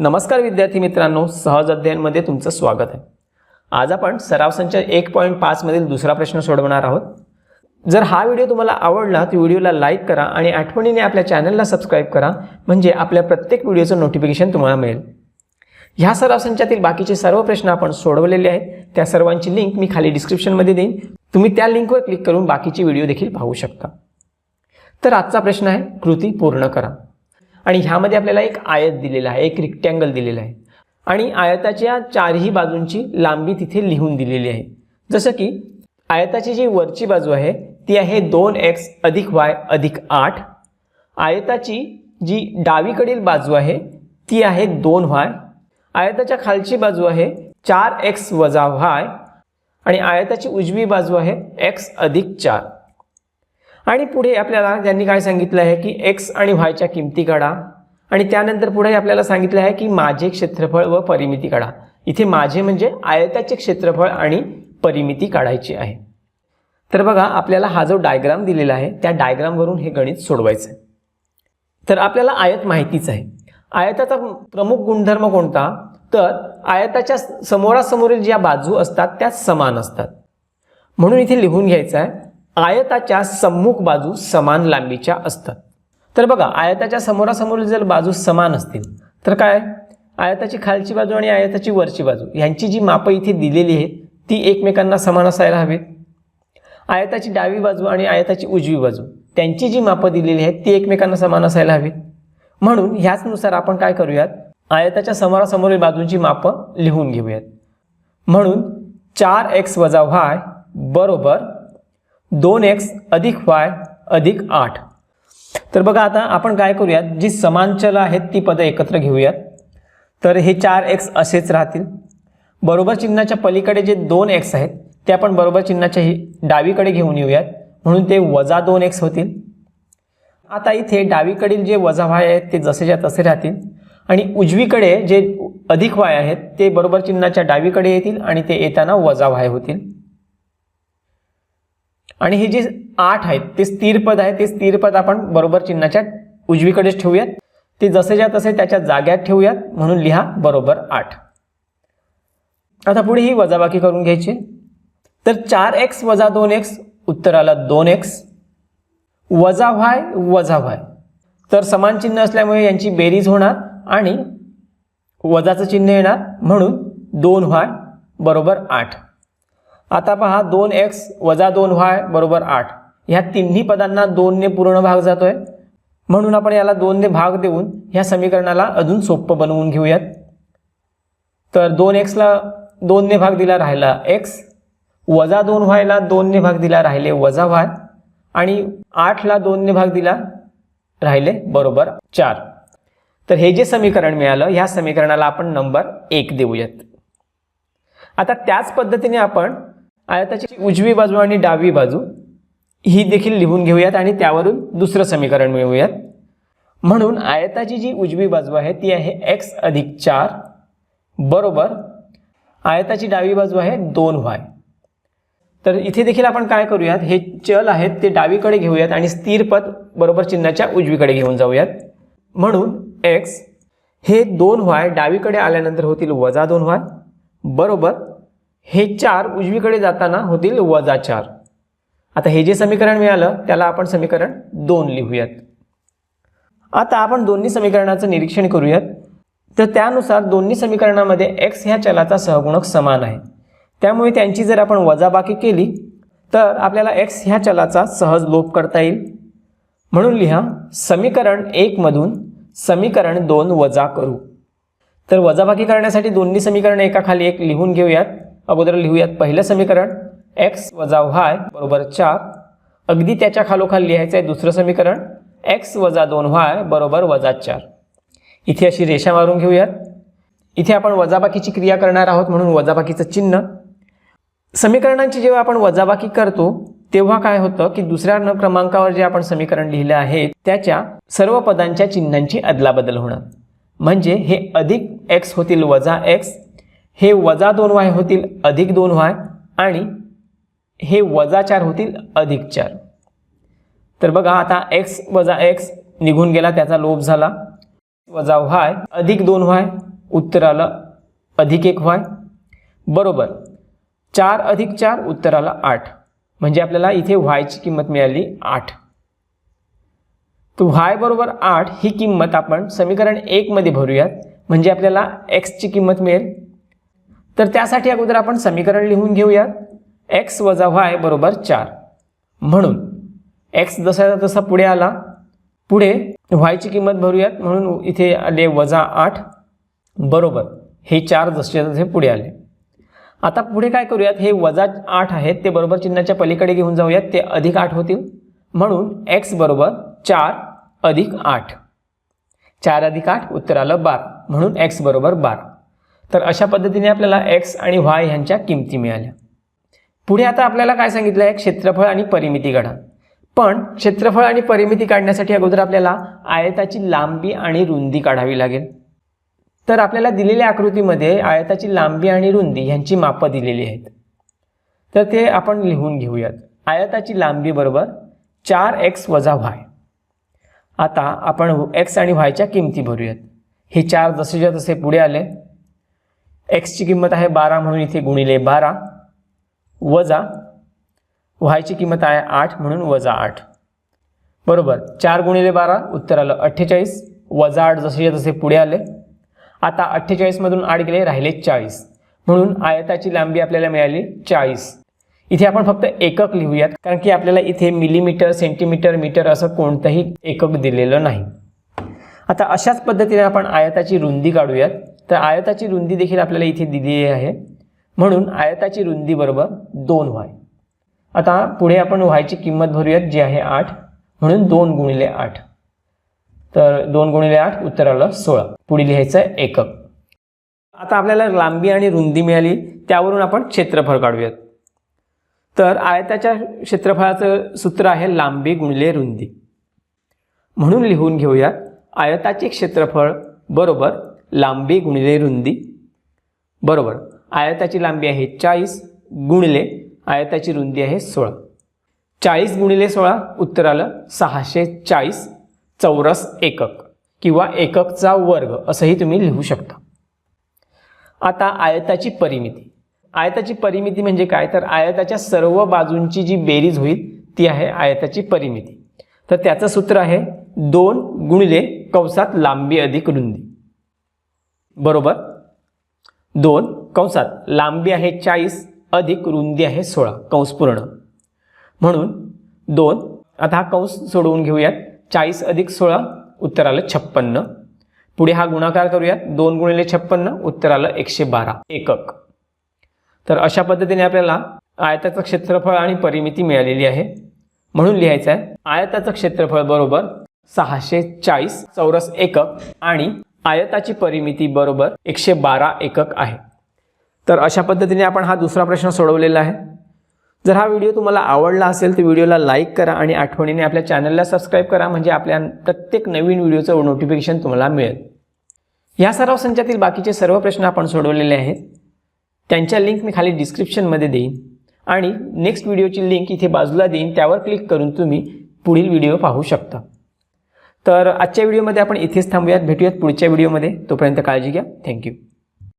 नमस्कार विद्यार्थी मित्रांनो सहज अध्ययनमध्ये तुमचं स्वागत आहे. आज आपण सराव संच एक पॉईंट पाचमधील दुसरा प्रश्न सोडवणार आहोत. जर हा व्हिडिओ तुम्हाला आवडला तर व्हिडिओला लाईक करा आणि आठवणीने आपल्या चॅनलला सबस्क्राईब करा म्हणजे आपल्या प्रत्येक व्हिडिओचं नोटिफिकेशन तुम्हाला मिळेल. ह्या सराव संचातील बाकीचे सर्व प्रश्न आपण सोडवलेले आहेत. त्या सर्वांची लिंक मी खाली डिस्क्रिप्शनमध्ये देईन. तुम्ही त्या लिंकवर क्लिक करून बाकीचे व्हिडिओ देखील पाहू शकता. तर आजचा प्रश्न आहे कृती पूर्ण करा. आणि ह्यामध्ये आपल्याला एक आयत दिलेला आहे एक रिक्टँगल दिलेला आहे. आणि आयताच्या चारही बाजूंची लांबी तिथे लिहून दिलेली आहे. जसं की आयताची जी वरची बाजू आहे ती आहे दोन एक्स अधिक वाय अधिक आठ. आयताची जी डावीकडील बाजू आहे ती आहे दोन वाय. आयताच्या खालची बाजू आहे चार एक्स वजा वाय. आणि आयताची उजवी बाजू आहे एक्स अधिक चार. आणि पुढे आपल्याला त्यांनी काय सांगितलं आहे की एक्स आणि व्हायच्या किमती काढा. आणि त्यानंतर पुढे आपल्याला सांगितलं आहे की माझे क्षेत्रफळ व परिमिती काढा. इथे माझे म्हणजे आयताचे क्षेत्रफळ आणि परिमिती काढायची आहे. तर बघा आपल्याला हा जो डायग्राम दिलेला आहे त्या डायग्रामवरून हे गणित सोडवायचं आहे तर आपल्याला आयत माहितीच आहे. आयताचा प्रमुख गुणधर्म कोणता? तर आयताच्या समोरासमोरील ज्या बाजू असतात त्या समान असतात. म्हणून इथे लिहून घ्यायचं आहे आयताच्या सम्मुख बाजू समान लांबीच्या असतात. तर बघा आयताच्या समोरासमोरील जर बाजू समान असतील तर काय? आयताची खालची बाजू आणि आयताची वरची बाजू यांची जी मापं इथे दिलेली आहेत ती एकमेकांना समान असायला हवीत. आयताची डावी बाजू आणि आयताची उजवी बाजू त्यांची जी मापं दिलेली आहेत ती एकमेकांना समान असायला हवीत. म्हणून ह्याचनुसार आपण काय करूयात? आयताच्या समोरासमोरील बाजूंची मापं लिहून घेऊयात. म्हणून चार एक्स वजा व्हाय बरोबर दोन एक्स अधिक वाय अधिक आठ. तर बघा आता आपण काय करूयात? जी समांचल आहेत ती पदं एकत्र घेऊयात. तर हे चार एक्स असेच राहतील. बरोबर चिन्हाच्या पलीकडे जे दोन एक्स आहेत ते आपण बरोबर चिन्हाच्या ही डावीकडे घेऊन येऊयात. म्हणून ते वजा दोन एक्स होतील. आता इथे डावीकडील जे वजा वाय आहेत ते जसेच्या तसे राहतील. आणि उजवीकडे जे अधिक वाय आहेत ते बरोबर चिन्हाच्या डावीकडे येतील आणि ते येताना वजा वाय होतील. आणि हे जे आठ आहेत ते स्थिर पद आहे ते स्थिर पद आपण बरोबर चिन्हाच्या उजवीकडेच ठेवूयात. ते जसेच्या तसे त्याच्या जाग्यात ठेवूयात म्हणून लिहा बरोबर आठ. आता पुढे ही वजाबाकी करून घ्यायची. तर चार एक्स वजा दोन एक्स उत्तराला दोन एक्स. वजा व्हाय वजा व्हाय. तर समान चिन्ह असल्यामुळे यांची बेरीज होणार आणि वजाचं चिन्ह येणार म्हणून दोन व्हाय बरोबर आठ. आता पहा दोन एक्स वजा दोन व्हाय बरोबर आठ. ह्या तिन्ही पदांना दोनने पूर्ण भाग जातोय. म्हणून आपण याला दोनने भाग देऊन ह्या समीकरणाला अजून सोपं बनवून घेऊयात. तर दोन एक्सला दोनने भाग दिला राहिला एक्स वजा दोन व्हायला दोनने भाग दिला राहिले वजा व्हाय आणि आठला दोनने भाग दिला राहिले बरोबर चार. तर हे जे समीकरण मिळालं ह्या समीकरणाला आपण नंबर एक देऊयात. आता त्याच पद्धतीने आपण आयताची उजवी बाजू आणि डावी बाजू ही देखील लिहून घेऊयात आणि त्यावरून दुसरं समीकरण मिळवूयात. म्हणून आयताची जी उजवी बाजू आहे ती आहे एक्स अधिक चार बरोबर. आयताची डावी बाजू आहे दोन व्हाय तर इथे देखील आपण काय करूयात हे चल आहेत ते डावीकडे घेऊयात आणि स्थिर पद बरोबर चिन्हाच्या उजवीकडे घेऊन जाऊयात. म्हणून एक्स हे दोन व्हाय डावीकडे आल्यानंतर होतील वजा दोन व्हाय बरोबर. हे चार उजवीकडे जाताना होतील वजा चार. आता हे जे समीकरण मिळालं त्याला आपण समीकरण दोन लिहूयात. आता आपण दोन्ही समीकरणाचं निरीक्षण करूयात. तर त्यानुसार दोन्ही समीकरणामध्ये एक्स ह्या चलाचा सहगुणक समान आहे. त्यामुळे त्यांची जर आपण वजाबाकी केली तर आपल्याला एक्स ह्या चलाचा सहज लोप करता येईल. म्हणून लिहा समीकरण एकमधून समीकरण दोन वजा करू. तर वजाबाकी करण्यासाठी दोन्ही समीकरण एकाखाली एक लिहून घेऊयात. अगोदर लिहूयात पहिलं समीकरण एक्स वजा व्हाय बरोबर चार. अगदी त्याच्या खालोखाल लिहायचं आहे दुसरं समीकरण एक्स वजा दोन व्हाय बरोबर वजा चार. इथे अशी रेषा मारून घेऊयात. इथे आपण वजाबाकीची क्रिया करणार आहोत म्हणून वजाबाकीचं चिन्ह. समीकरणांची जेव्हा आपण वजाबाकी करतो तेव्हा काय होतं की दुसऱ्या न क्रमांकावर जे आपण समीकरण लिहिलं आहे त्याच्या सर्व पदांच्या चिन्हांची अदलाबदल होणार म्हणजे हे अधिक एक्स होतील वजा एक्स हे वजा दोन वाय होतील अधिक दोन वाय आणि हे वजा चार होतील अधिक चार. तर बघा आता एक्स वजा एक्स निघून गेला त्याचा लोप झाला. वजा व्हाय अधिक दोन व्हाय उत्तर आलं अधिक एक व्हाय बरोबर. चार अधिक चार उत्तर आलं आठ. म्हणजे आपल्याला इथे व्हायची किंमत मिळाली आठ. तर व्हाय बरोबर आठ ही किंमत आपण समीकरण एकमध्ये भरूयात. म्हणजे आपल्याला एक्सची किंमत मिळेल तर त्यासाठी अगोदर आपण समीकरण लिहून घेऊयात. एक्स वजा व्हाय बरोबर चार. म्हणून एक्स जसा तसा पुढे आला. पुढे व्हायची किंमत भरूयात. म्हणून इथे आले वजा आठ. बरोबर. हे चार जसे तसे पुढे आले. आता पुढे काय करूयात? हे वजा आठ आहेत. ते बरोबर चिन्हाच्या पलीकडे घेऊन जाऊयात. ते अधिक आठ होतील. म्हणून एक्स बरोबर चार अधिक आठ. चार अधिक आठ उत्तर आलं बारा. म्हणून एक्स बरोबर बारा. तर अशा पद्धतीने आपल्याला एक्स आणि व्हाय ह्यांच्या किमती मिळाल्या. पुढे आता आपल्याला काय सांगितलं आहे? क्षेत्रफळ आणि परिमिती काढा. पण क्षेत्रफळ आणि परिमिती काढण्यासाठी अगोदर आपल्याला आयताची लांबी आणि रुंदी काढावी लागेल. तर आपल्याला दिलेल्या आकृतीमध्ये आयताची लांबी आणि रुंदी ह्यांची मापं दिलेली आहेत. तर ते आपण लिहून घेऊयात. आयताची लांबी बरोबर चार एक्स वजा व्हाय आता आपण एक्स आणि व्हायच्या किमती भरूयात. हे चार जसेच्या तसे पुढे आले एक्सची किंमत आहे बारा म्हणून इथे गुणिले बारा. वजा व्हायची किंमत आहे आठ म्हणून वजा आठ. बरोबर चार गुणिले बारा उत्तर आलं अठ्ठेचाळीस. वजा आठ जसेच्या तसे पुढे आले. आता अठ्ठेचाळीसमधून आठ गेले राहिले चाळीस. म्हणून आयताची लांबी आपल्याला मिळाली चाळीस. इथे आपण फक्त एकक लिहूयात कारण की आपल्याला इथे मिलीमीटर सेंटीमीटर मीटर असं कोणतंही एकक दिलेलं नाही. आता अशाच पद्धतीने आपण आयताची रुंदी काढूयात. तर आयताची रुंदी देखील आपल्याला इथे दिलेली आहे. म्हणून आयताची रुंदी बरोबर दोन व्हाय. आता पुढे आपण व्हायची किंमत भरूयात जी आहे आठ. म्हणून दोन गुणिले आठ. तर दोन गुणिले आठ उत्तर आलं सोळा. पुढे लिहायचं आहे एकक. आता आपल्याला लांबी आणि रुंदी मिळाली त्यावरून आपण क्षेत्रफळ काढूयात. तर आयताच्या क्षेत्रफळाचं सूत्र आहे लांबी गुणिले रुंदी. म्हणून लिहून घेऊयात आयताचे क्षेत्रफळ बरोबर लांबी गुणिले रुंदी. बरोबर. आयताची लांबी आहे चाळीस गुणिले आयताची रुंदी आहे सोळा. चाळीस गुणिले सोळा उत्तर आलं सहाशे चाळीस चौरस एकक किंवा एककचा वर्ग असंही तुम्ही लिहू शकता. आता आयताची परिमिती. आयताची परिमिती म्हणजे काय? तर आयताच्या सर्व बाजूंची जी बेरीज होईल ती आहे आयताची परिमिती. तर त्याचं सूत्र आहे दोन गुणिले कंसात लांबी अधिक रुंदी. बरोबर? दोन कंसात. लांबी आहे चाळीस अधिक रुंदी आहे सोळा. कंस पूर्ण. म्हणून दोन आता हा कंस सोडवून घेऊयात. चाळीस अधिक सोळा उत्तर आलं छप्पन्न. पुढे हा गुणाकार करूयात. दोन गुणिले छप्पन्न उत्तर आलं एकशे बारा. एकक. तर अशा पद्धतीने आपल्याला आयताचं क्षेत्रफळ आणि परिमिती मिळालेली आहे. म्हणून लिहायचं आहे आयताचं क्षेत्रफळ बरोबर सहाशे चाळीस चौरस एकक आणि आयताची परिमिती बरोबर एकशे बारा एकक आहे. तर अशा पद्धतीने आपण हा दुसरा प्रश्न सोडवलेला आहे. जर हा व्हिडिओ तुम्हाला आवडला असेल तर व्हिडिओला लाईक करा आणि आठवणीने आपल्या चॅनलला सबस्क्राईब करा म्हणजे आपल्या प्रत्येक नवीन व्हिडिओचं नोटिफिकेशन तुम्हाला मिळेल. या सराव संचातील बाकीचे सर्व प्रश्न आपण सोडवलेले आहेत. त्यांच्या लिंक मी खाली डिस्क्रिप्शनमध्ये देईन आणि नेक्स्ट व्हिडिओची लिंक इथे बाजूला देईन. त्यावर क्लिक करून तुम्ही पुढील व्हिडिओ पाहू शकता. तर आजच्या व्हिडिओमध्ये आपण इथेच थांबूयात. भेटूयात पुढच्या व्हिडिओमध्ये. तोपर्यंत काळजी घ्या. थँक्यू